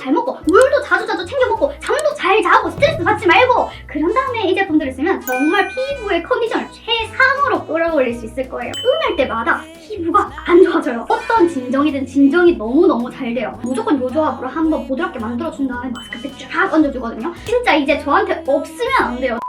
잘 먹고 물도 자주 자주 챙겨 먹고 잠도 잘 자고 스트레스 받지 말고 그런 다음에 이 제품들을 쓰면 정말 피부의 컨디션을 최상으로 끌어올릴 수 있을 거예요. 음할 때마다 피부가 안 좋아져요. 어떤 진정이든 진정이 너무너무 잘 돼요. 무조건 요 조합으로 한번 부드럽게 만들어준 다음에 마스크팩 쫙 얹어주거든요. 진짜 이제 저한테 없으면 안 돼요.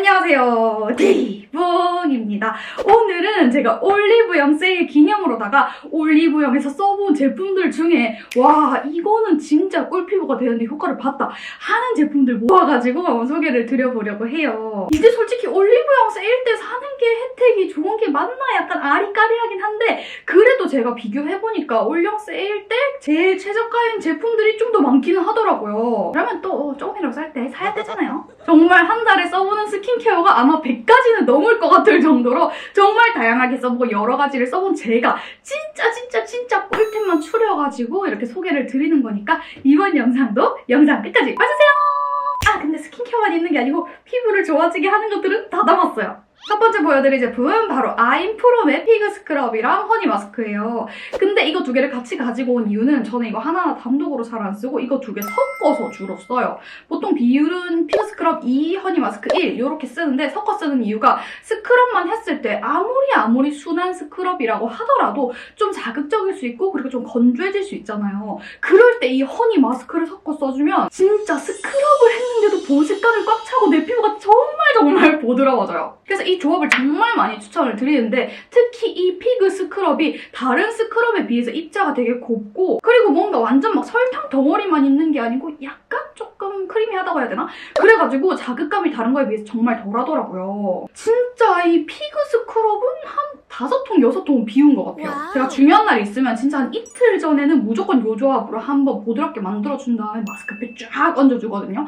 안녕하세요. 데이봉입니다. 오늘은 제가 올리브영 세일 기념으로다가 올리브영에서 써본 제품들 중에 와 이거는 진짜 꿀피부가 되는데 효과를 봤다 하는 제품들 모아가지고 소개를 드려보려고 해요. 이제 솔직히 올리브영 세일 때 사는 게 혜택이 좋은 게 맞나 약간 아리까리하긴 한데 그래도 제가 비교해보니까 올영 세일 때 제일 최저가인 제품들이 좀 더 많기는 하더라고요. 그러면 또 조금이라도 살때 사야 되잖아요. 정말 한 달에 써보는 스킨케어가 아마 100가지는 넘을 것 같을 정도로 정말 다양하게 써보고 여러 가지를 써본 제가 진짜 진짜 진짜 꿀템만 추려가지고 이렇게 소개를 드리는 거니까 이번 영상도 영상 끝까지 봐주세요! 아 근데 스킨케어만 있는 게 아니고 피부를 좋아지게 하는 것들은 다 담았어요. 첫 번째 보여드릴 제품은 바로 아임프롬의 피그 스크럽이랑 허니 마스크예요. 근데 이거 두 개를 같이 가지고 온 이유는 저는 이거 하나하나 단독으로 잘 안 쓰고 이거 두 개 섞어서 주로 써요. 보통 비율은 피그 스크럽 2, 허니 마스크 1 이렇게 쓰는데 섞어 쓰는 이유가 스크럽만 했을 때 아무리 아무리 순한 스크럽이라고 하더라도 좀 자극적일 수 있고 그리고 좀 건조해질 수 있잖아요. 그럴 때 이 허니 마스크를 섞어 써주면 진짜 스크럽을 했는데도 보습감이 꽉 차고 내 피부가 정말 정말 보드러워져요. 그래서 이 조합을 정말 많이 추천을 드리는데 특히 이 피그 스크럽이 다른 스크럽에 비해서 입자가 되게 곱고 그리고 뭔가 완전 막 설탕 덩어리만 있는 게 아니고 약간 조금 크리미하다고 해야 되나? 그래가지고 자극감이 다른 거에 비해서 정말 덜하더라고요. 진짜 이 피그 스크럽은 한 다섯 통, 여섯 통 비운 것 같아요. 와우. 제가 중요한 날이 있으면 진짜 한 이틀 전에는 무조건 요 조합으로 한번 보드럽게 만들어준 다음에 마스크팩 쫙 얹어주거든요.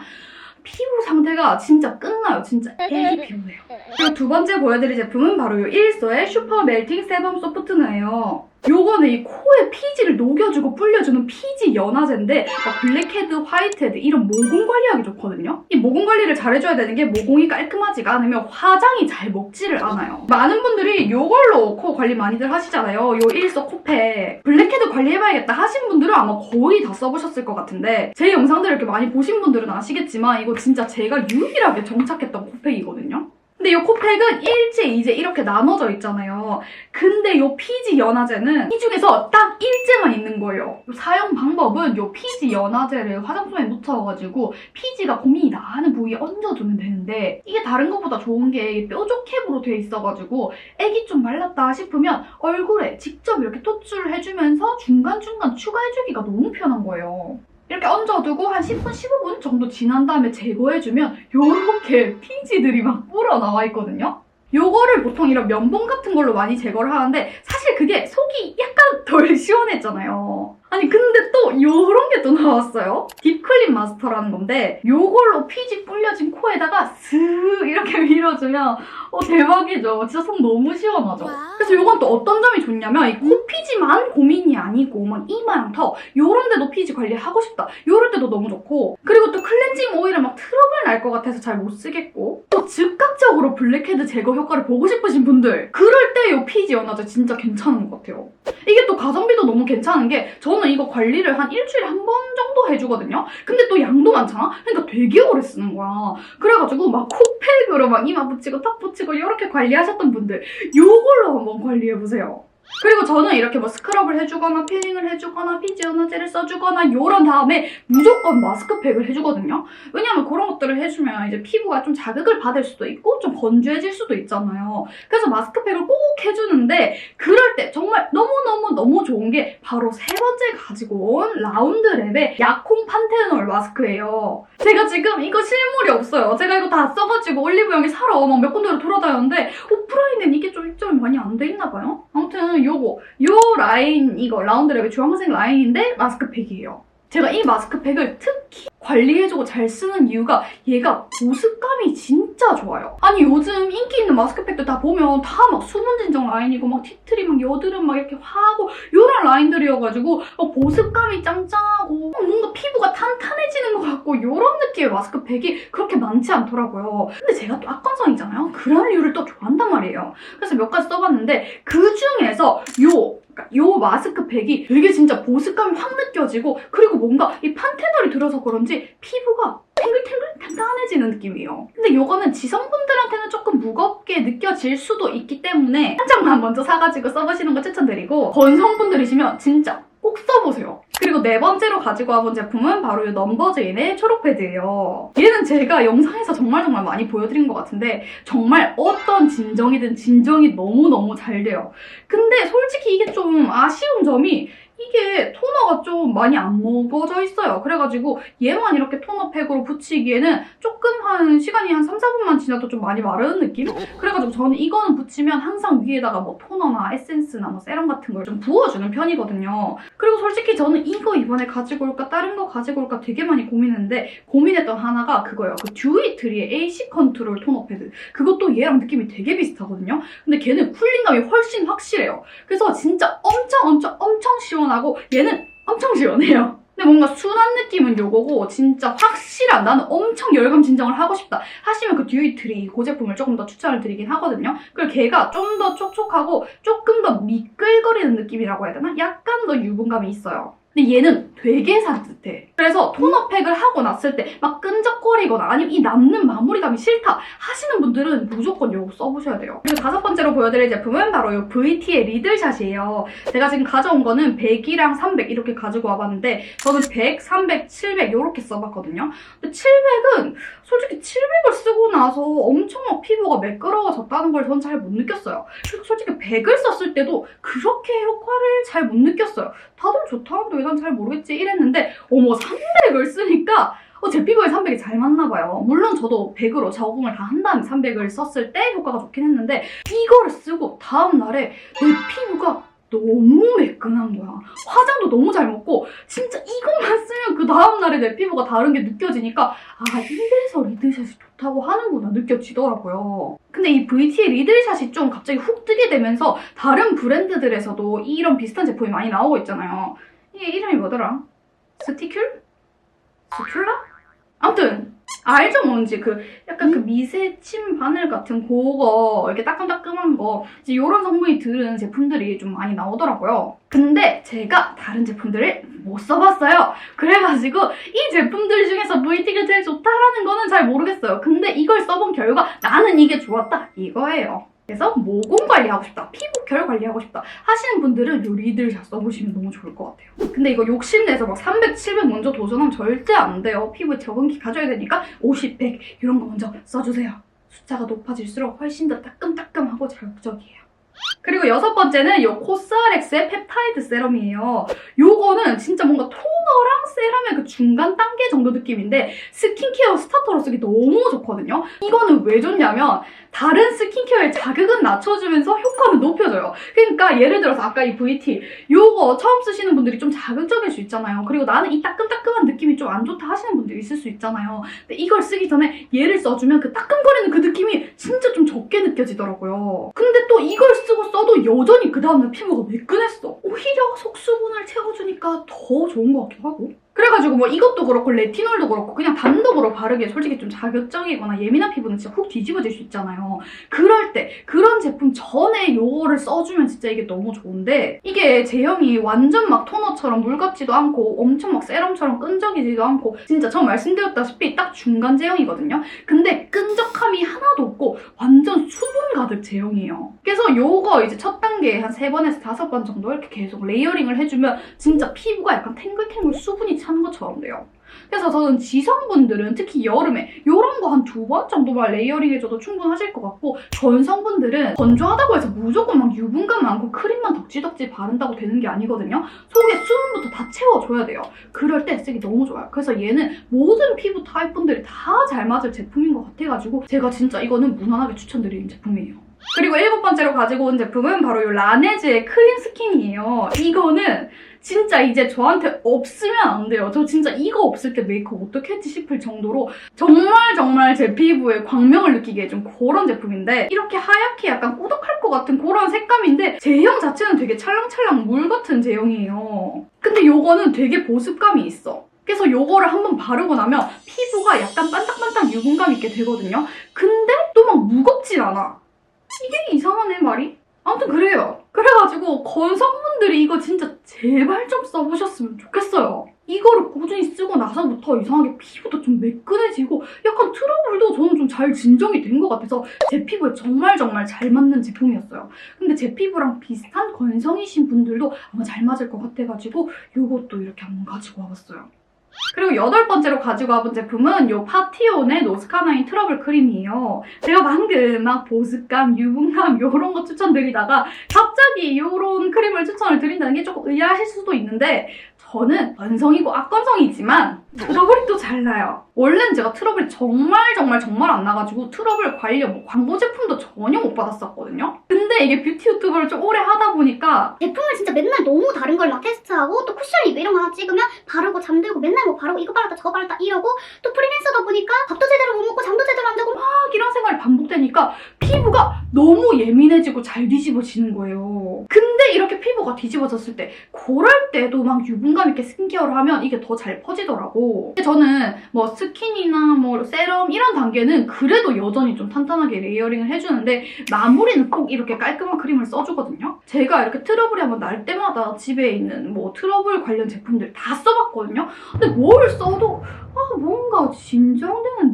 피부 상태가 진짜 끝나요. 진짜 애기 피부예요. 그리고 두 번째 보여드릴 제품은 바로 이 일소의 슈퍼 멜팅 세범 소프트너예요. 요거는 이 코에 피지를 녹여주고 불려주는 피지 연화제인데 막 블랙헤드, 화이트헤드 이런 모공 관리하기 좋거든요. 이 모공 관리를 잘해줘야 되는 게 모공이 깔끔하지가 않으면 화장이 잘 먹지를 않아요. 많은 분들이 요걸로 코 관리 많이들 하시잖아요. 요 일소 코팩. 블랙헤드 관리해봐야겠다 하신 분들은 아마 거의 다 써보셨을 것 같은데 제 영상들을 이렇게 많이 보신 분들은 아시겠지만 이거 진짜 제가 유일하게 정착했던 코팩이거든요. 근데 이 코팩은 일제, 이제 이렇게 나눠져 있잖아요. 근데 이 피지 연화제는 이 중에서 딱 일제만 있는 거예요. 요 사용 방법은 이 피지 연화제를 화장솜에 묻혀가지고 피지가 고민이 나는 부위에 얹어주면 되는데 이게 다른 것보다 좋은 게 뾰족 캡으로 돼 있어가지고 애기 좀 말랐다 싶으면 얼굴에 직접 이렇게 토출을 해주면서 중간중간 추가해주기가 너무 편한 거예요. 이렇게 얹어두고 한 10분, 15분 정도 지난 다음에 제거해주면 요렇게 피지들이 막 불어 나와 있거든요. 요거를 보통 이런 면봉 같은 걸로 많이 제거를 하는데 사실 그게 속이 약간 덜 시원했잖아요. 아니 근데 또 요런 게 또 나왔어요. 딥클린 마스터라는 건데 요걸로 피지 불려진 코에다가 슥 이렇게 밀어주면 어 대박이죠. 진짜 속 너무 시원하죠. 그래서 요건 또 어떤 점이 좋냐면 이 코피지만 고민이 아니고 막 이마랑 턱 요런 데도 피지 관리하고 싶다. 요럴 때도 너무 좋고 그리고 또 클렌징 오일은 막 트러블 날 것 같아서 잘 못 쓰겠고 또 즉각적으로 블랙헤드 제거 효과를 보고 싶으신 분들 그럴 때 요 피지 연화제 진짜 괜찮은 것 같아요. 이게 또 가성비도 너무 괜찮은 게 저는 이거 관리를 한 일주일에 한 번 정도 해주거든요. 근데 또 양도 많잖아? 그러니까 되게 오래 쓰는 거야. 그래가지고 막 코팩으로 막 이마 붙이고 턱 붙이고 이렇게 관리하셨던 분들 요걸로 한번 관리해보세요. 그리고 저는 이렇게 뭐 스크럽을 해주거나 필링을 해주거나 피지 연화제를 써주거나 요런 다음에 무조건 마스크팩을 해주거든요. 왜냐면 그런 것들을 해주면 이제 피부가 좀 자극을 받을 수도 있고 좀 건조해질 수도 있잖아요. 그래서 마스크팩을 꼭 해주는데 그럴 때 정말 너무너무 너무 좋은 게 바로 세 번째 가지고 온 라운드랩의 야콩 판테놀 마스크예요. 제가 지금 이거 실물이 없어요. 제가 이거 다 써가지고 올리브영에 사러 막 몇 군데로 돌아다녔는데 오프라인은 이게 좀 입점이 많이 안 돼 있나 봐요. 아무튼 요거 요 라인 이거 라운드 랩의 주황색 라인인데 마스크팩이에요. 제가 이 마스크팩을 특히 관리해주고 잘 쓰는 이유가 얘가 보습감이 진짜 좋아요. 아니 요즘 인기 있는 마스크팩들 다 보면 다 막 수분 진정 라인이고 막 티트리 막 여드름 막 이렇게 화하고 요런 라인들이어가지고 어, 보습감이 짱짱하고 어, 뭔가 피부가 탄탄해지는 것 같고 요런 느낌의 마스크팩이 그렇게 많지 않더라고요. 근데 제가 또 악건성이잖아요. 그런 이유를 또 좋아한단 말이에요. 그래서 몇 가지 써봤는데 그 중에서 요 그러니까 요 마스크팩이 되게 진짜 보습감이 확 느껴지고 그리고 뭔가 이 판테놀이 들어서 그런지 피부가 탱글탱글 단단해지는 느낌이에요. 근데 요거는 지성분들한테는 조금 무겁게 느껴질 수도 있기 때문에 한 장만 먼저 사가지고 써보시는 거 추천드리고 건성분들이시면 진짜 꼭 써보세요. 그리고 네 번째로 가지고 와본 제품은 바로 이 넘버즈인의 초록 패드예요. 얘는 제가 영상에서 정말 정말 많이 보여드린 것 같은데 정말 어떤 진정이든 진정이 너무너무 잘 돼요. 근데 솔직히 이게 좀 아쉬운 점이 이게 토너가 좀 많이 안 먹어져 있어요. 그래가지고 얘만 이렇게 토너 팩으로 붙이기에는 조금 한 시간이 한 3, 4분만 지나도 좀 많이 마르는 느낌? 그래가지고 저는 이거는 붙이면 항상 위에다가 뭐 토너나 에센스나 뭐 세럼 같은 걸 좀 부어주는 편이거든요. 그리고 솔직히 저는 이거 이번에 가지고 올까 다른 거 가지고 올까 되게 많이 고민했는데 고민했던 하나가 그거예요. 그 듀이트리의 AC 컨트롤 토너 패드. 그것도 얘랑 느낌이 되게 비슷하거든요. 근데 걔는 쿨링감이 훨씬 확실해요. 그래서 진짜 엄청 엄청 엄청 시원 하고 얘는 엄청 시원해요. 근데 뭔가 순한 느낌은 요거고 진짜 확실한 나는 엄청 열감 진정을 하고 싶다 하시면 그 듀이트리 그 제품을 조금 더 추천을 드리긴 하거든요. 그리고 걔가 좀 더 촉촉하고 조금 더 미끌거리는 느낌이라고 해야 되나? 약간 더 유분감이 있어요. 근데 얘는 되게 산뜻해. 그래서 토너팩을 하고 났을 때 막 끈적거리거나 아니면 이 남는 마무리감이 싫다 하시는 분들은 무조건 이거 써보셔야 돼요. 그리고 다섯 번째로 보여드릴 제품은 바로 이 VT의 리들샷이에요. 제가 지금 가져온 거는 100이랑 300 이렇게 가지고 와봤는데 저는 100, 300, 700 이렇게 써봤거든요. 근데 700은 솔직히 700을 쓰고 나서 엄청 막 피부가 매끄러워졌다는 걸 전 잘 못 느꼈어요. 솔직히 100을 썼을 때도 그렇게 효과를 잘 못 느꼈어요. 다들 좋다는데 왜난잘 모르겠지 이랬는데 어머 300을 쓰니까 어, 제 피부에 300이 잘 맞나 봐요. 물론 저도 100으로 적응을 다 한 다음에 300을 썼을 때 효과가 좋긴 했는데 이거를 쓰고 다음 날에 내 피부가 너무 매끈한 거야. 화장도 너무 잘 먹고 진짜 이것만 쓰면 그 다음 날에 내 피부가 다른 게 느껴지니까 아 이래서 리들샷이 좋다고 하는구나 느껴지더라고요. 근데 이 VT의 리들샷이 좀 갑자기 훅 뜨게 되면서 다른 브랜드들에서도 이런 비슷한 제품이 많이 나오고 있잖아요. 이게 이름이 뭐더라? 스티큘? 스툴라? 아무튼 알죠 뭔지 그 약간 그 미세 침 바늘 같은 그거 이렇게 따끔따끔한 거 이제 이런 성분이 들은 제품들이 좀 많이 나오더라고요. 근데 제가 다른 제품들을 못 써봤어요. 그래가지고 이 제품들 중에서 VT가 제일 좋다라는 거는 잘 모르겠어요. 근데 이걸 써본 결과 나는 이게 좋았다 이거예요. 그래서 모공 관리하고 싶다, 피부 결 관리하고 싶다 하시는 분들은 요 리들샷 써보시면 너무 좋을 것 같아요. 근데 이거 욕심내서 막 300, 700 먼저 도전하면 절대 안 돼요. 피부에 적응기 가져야 되니까 50, 100 이런 거 먼저 써주세요. 숫자가 높아질수록 훨씬 더 따끔따끔하고 자극적이에요. 그리고 여섯 번째는 요 코스알엑스의 펩타이드 세럼이에요. 요거는 진짜 뭔가 토너랑 세럼의 그 중간 단계 정도 느낌인데 스킨케어 스타터로 쓰기 너무 좋거든요. 이거는 왜 좋냐면 다른 스킨케어의 자극은 낮춰주면서 효과는 높여줘요. 그러니까 예를 들어서 아까 이 VT 요거 처음 쓰시는 분들이 좀 자극적일 수 있잖아요. 그리고 나는 이 따끔따끔한 느낌이 좀 안 좋다 하시는 분들이 있을 수 있잖아요. 근데 이걸 쓰기 전에 얘를 써주면 그 따끔거리는 그 느낌이 진짜 좀 적게 느껴지더라고요. 근데 또 이걸 쓰고 써도 여전히 그 다음날 피부가 매끈했어. 오히려 속수분을 채워주니까 더 좋은 것 같기도 하고. 그래가지고 뭐 이것도 그렇고 레티놀도 그렇고 그냥 단독으로 바르기에 솔직히 좀 자극적이거나 예민한 피부는 진짜 훅 뒤집어질 수 있잖아요. 그럴 때 그런 제품 전에 요거를 써주면 진짜 이게 너무 좋은데 이게 제형이 완전 막 토너처럼 물 같지도 않고 엄청 막 세럼처럼 끈적이지도 않고 진짜 처음 말씀드렸다시피 딱 중간 제형이거든요. 근데 끈적함이 하나도 없고 완전 수분 가득 제형이에요. 그래서 요거 이제 첫 단계에 한 세 번에서 다섯 번 정도 이렇게 계속 레이어링을 해주면 진짜 피부가 약간 탱글탱글 수분이 차는 것처럼 돼요. 그래서 저는 지성분들은 특히 여름에 이런 거 한 두 번 정도만 레이어링 해줘도 충분하실 것 같고 전성분들은 건조하다고 해서 무조건 막 유분감 많고 크림만 덕지덕지 바른다고 되는 게 아니거든요. 속에 수분부터 다 채워줘야 돼요. 그럴 때 쓰기 너무 좋아요. 그래서 얘는 모든 피부 타입 분들이 다 잘 맞을 제품인 것 같아가지고 제가 진짜 이거는 무난하게 추천드리는 제품이에요. 그리고 일곱 번째로 가지고 온 제품은 바로 이 라네즈의 클린 스킨이에요. 이거는 진짜 이제 저한테 없으면 안 돼요. 저 진짜 이거 없을 때 메이크업 어떻게 했지 싶을 정도로 정말 정말 제 피부에 광명을 느끼게 해준 그런 제품인데 이렇게 하얗게 약간 꾸덕할 것 같은 그런 색감인데 제형 자체는 되게 찰랑찰랑 물 같은 제형이에요. 근데 요거는 되게 보습감이 있어. 그래서 요거를 한번 바르고 나면 피부가 약간 반딱반딱 유분감 있게 되거든요. 근데 또 막 무겁진 않아. 이게 이상하네 말이? 아무튼 그래요. 그래가지고 건성분들이 이거 진짜 제발 좀 써보셨으면 좋겠어요. 이거를 꾸준히 쓰고 나서부터 이상하게 피부도 좀 매끈해지고 약간 트러블도 저는 좀 잘 진정이 된 것 같아서 제 피부에 정말 정말 잘 맞는 제품이었어요. 근데 제 피부랑 비슷한 건성이신 분들도 아마 잘 맞을 것 같아가지고 이것도 이렇게 한번 가지고 와봤어요. 그리고 여덟 번째로 가지고 와본 제품은 요 파티온의 노스카나인 트러블 크림이에요. 제가 방금 막 보습감, 유분감 요런 거 추천드리다가 갑자기 요런 크림을 추천을 드린다는 게 조금 의아하실 수도 있는데 저는 건성이고 악건성이지만 트러블이 또 잘 나요. 원래는 제가 트러블이 정말 정말 정말 안 나가지고 트러블 관련 뭐 광고 제품도 전혀 못 받았었거든요. 근데 이게 뷰티 유튜브를 좀 오래 하다 보니까 제품을 진짜 맨날 너무 다른 걸 막 테스트하고 또 쿠션 리뷰 이런 거 하나 찍으면 바르고 잠들고 맨날 뭐 바르고 이거 바르다 저거 바르다 이러고 또 프리랜서다 보니까 밥도 제대로 못 먹고 잠도 제대로 이런 생활이 반복되니까 피부가 너무 예민해지고 잘 뒤집어지는 거예요. 근데 이렇게 피부가 뒤집어졌을 때 그럴 때도 막 유분감 있게 스킨케어를 하면 이게 더 잘 퍼지더라고. 저는 뭐 스킨이나 뭐 세럼 이런 단계는 그래도 여전히 좀 탄탄하게 레이어링을 해주는데 마무리는 꼭 이렇게 깔끔한 크림을 써주거든요. 제가 이렇게 트러블이 한번 날 때마다 집에 있는 뭐 트러블 관련 제품들 다 써봤거든요. 근데 뭘 써도 아, 뭔가 진정되는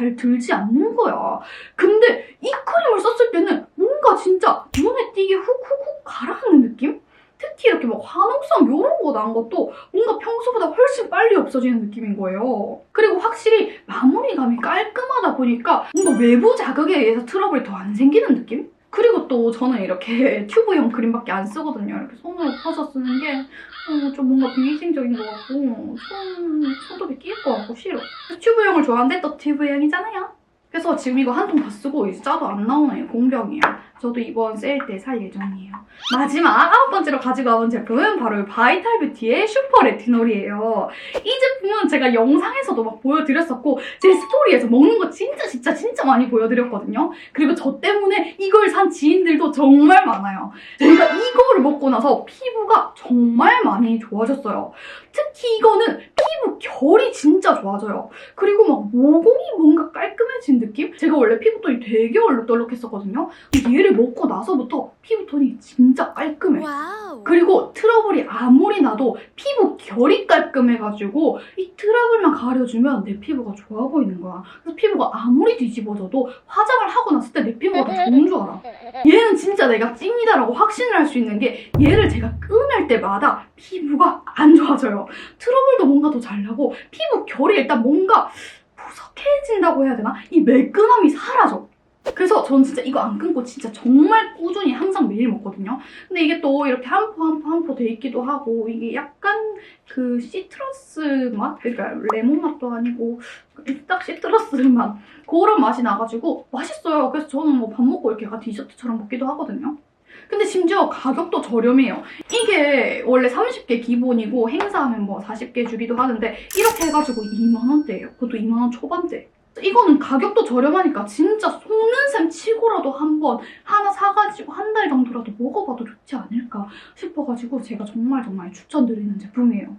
잘 들지 않는 거야. 근데 이 크림을 썼을 때는 뭔가 진짜 눈에 띄게 훅훅훅 가라앉는 느낌? 특히 이렇게 막 화농성 이런 거 난 것도 뭔가 평소보다 훨씬 빨리 없어지는 느낌인 거예요. 그리고 확실히 마무리감이 깔끔하다 보니까 뭔가 외부 자극에 의해서 트러블이 더 안 생기는 느낌? 그리고 또 저는 이렇게 튜브형 크림밖에 안 쓰거든요. 이렇게 손으로 퍼서 쓰는 게 어, 좀 뭔가 비위생적인 것 같고 손, 끼일 것 같고 싫어. 튜브형을 좋아하는데 또 튜브형이잖아요. 그래서 지금 이거 한 통 다 쓰고 이제 짜도 안 나오네요. 공병이에요. 저도 이번 세일 때 살 예정이에요. 마지막 아홉 번째로 가지고 와본 제품은 바로 바이탈 뷰티의 슈퍼 레티놀이에요. 이 제품은 제가 영상에서도 막 보여드렸었고 제 스토리에서 먹는 거 진짜 진짜 진짜 많이 보여드렸거든요. 그리고 저 때문에 이걸 산 지인들도 정말 많아요. 제가 이거를 먹고 나서 피부가 정말 많이 좋아졌어요. 특히 이거는 좋아져요. 그리고 막 모공이 뭔가 깔끔 해진 느낌? 제가 원래 피부톤이 되게 얼룩덜룩했었거든요. 근데 얘를 먹고 나서부터 피부톤이 진짜 깔끔해. 와우. 그리고 트러블이 아무리 나도 피부 결이 깔끔해가지고 이 트러블만 가려주면 내 피부가 좋아 보이는 거야. 그래서 피부가 아무리 뒤집어져도 화장을 하고 났을 때 내 피부가 더 좋은 줄 알아. 얘는 진짜 내가 찐이다라고 확신을 할 수 있는 게 얘를 제가 꺼낼 때마다 피부가 안 좋아져요. 트러블도 뭔가 더 잘 나고 피부 결이 일단 뭔가 푸석해진다고 해야 되나? 이 매끈함이 사라져. 그래서 전 진짜 이거 안 끊고 진짜 정말 꾸준히 항상 매일 먹거든요. 근데 이게 또 이렇게 한 포 한 포 한 포 돼 있기도 하고 이게 약간 그 시트러스 맛? 그러니까 레몬 맛도 아니고 딱 시트러스 맛 그런 맛이 나가지고 맛있어요. 그래서 저는 뭐 밥 먹고 이렇게 약간 디저트처럼 먹기도 하거든요. 근데 심지어 가격도 저렴해요. 이게 원래 30개 기본이고 행사하면 뭐 40개 주기도 하는데 이렇게 해가지고 2만원대예요. 그것도 2만원 초반대. 이거는 가격도 저렴하니까 진짜 속는 셈 치고라도 한번 하나 사가지고 한 달 정도라도 먹어봐도 좋지 않을까 싶어가지고 제가 정말 정말 추천드리는 제품이에요.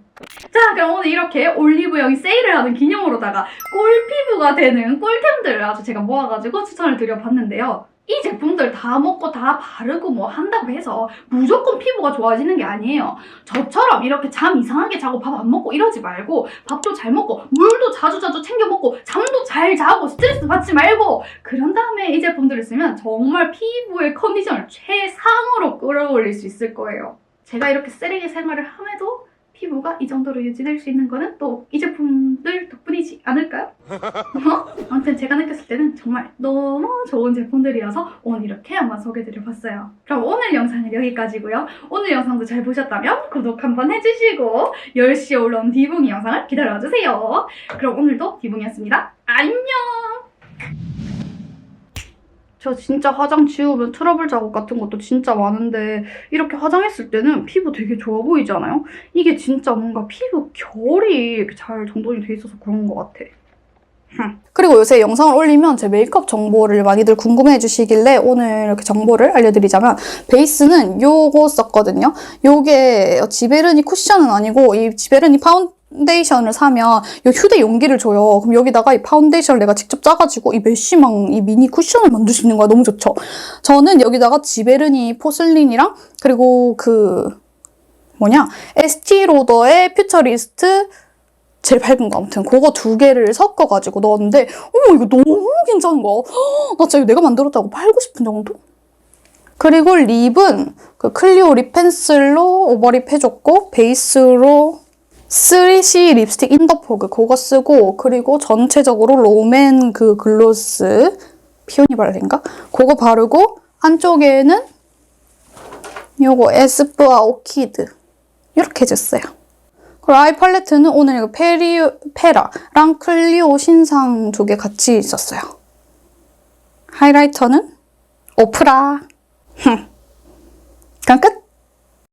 자 그럼 오늘 이렇게 올리브영이 세일을 하는 기념으로다가 꿀피부가 되는 꿀템들을 아주 제가 모아가지고 추천을 드려봤는데요. 이 제품들 다 먹고 다 바르고 뭐 한다고 해서 무조건 피부가 좋아지는 게 아니에요. 저처럼 이렇게 잠 이상하게 자고 밥 안 먹고 이러지 말고 밥도 잘 먹고 물도 자주자주 챙겨 먹고 잠도 잘 자고 스트레스 받지 말고 그런 다음에 이 제품들을 쓰면 정말 피부의 컨디션을 최상으로 끌어올릴 수 있을 거예요. 제가 이렇게 쓰레기 생활을 함에도 피부가 이 정도로 유지될 수 있는 거는 또 이 제품들 덕분이지 않을까요? 어? 아무튼 제가 느꼈을 때는 정말 너무 좋은 제품들이어서 오늘 이렇게 한번 소개해드려봤어요. 그럼 오늘 영상은 여기까지고요. 오늘 영상도 잘 보셨다면 구독 한번 해주시고 10시에 올라온 디붕이 영상을 기다려주세요. 그럼 오늘도 디붕이었습니다. 안녕! 저 진짜 화장 지우면 트러블 자국 같은 것도 진짜 많은데 이렇게 화장했을 때는 피부 되게 좋아 보이지 않아요? 이게 진짜 뭔가 피부 결이 잘 정돈이 돼 있어서 그런 것 같아. 그리고 요새 영상을 올리면 제 메이크업 정보를 많이들 궁금해 주시길래 오늘 이렇게 정보를 알려드리자면 베이스는 요거 썼거든요. 요게 지베르니 쿠션은 아니고 이 지베르니 파운 파운데이션을 사면 이 휴대 용기를 줘요. 그럼 여기다가 이 파운데이션을 내가 직접 짜가지고 이 메쉬망 이 미니 쿠션을 만들 수 있는 거야. 너무 좋죠. 저는 여기다가 지베르니 포슬린이랑 그리고 그 뭐냐 에스티 로더의 퓨처리스트 제일 밝은 거 아무튼 그거 두 개를 섞어가지고 넣었는데 어머 이거 너무 괜찮은 거야. 헉, 나 진짜 이거 내가 만들었다고 팔고 싶은 정도? 그리고 립은 그 클리오 립 펜슬로 오버립 해줬고 베이스로 3C 립스틱 인더포그 그거 쓰고 그리고 전체적으로 롬앤 그 글로스 피오니 발레인가? 그거 바르고 한쪽에는 요거 에스쁘아 오키드 이렇게 해줬어요. 그리고 아이 팔레트는 오늘 이거 페리, 페라랑 클리오 신상 두 개 같이 있었어요. 하이라이터는 오프라. 흠. 그럼 끝!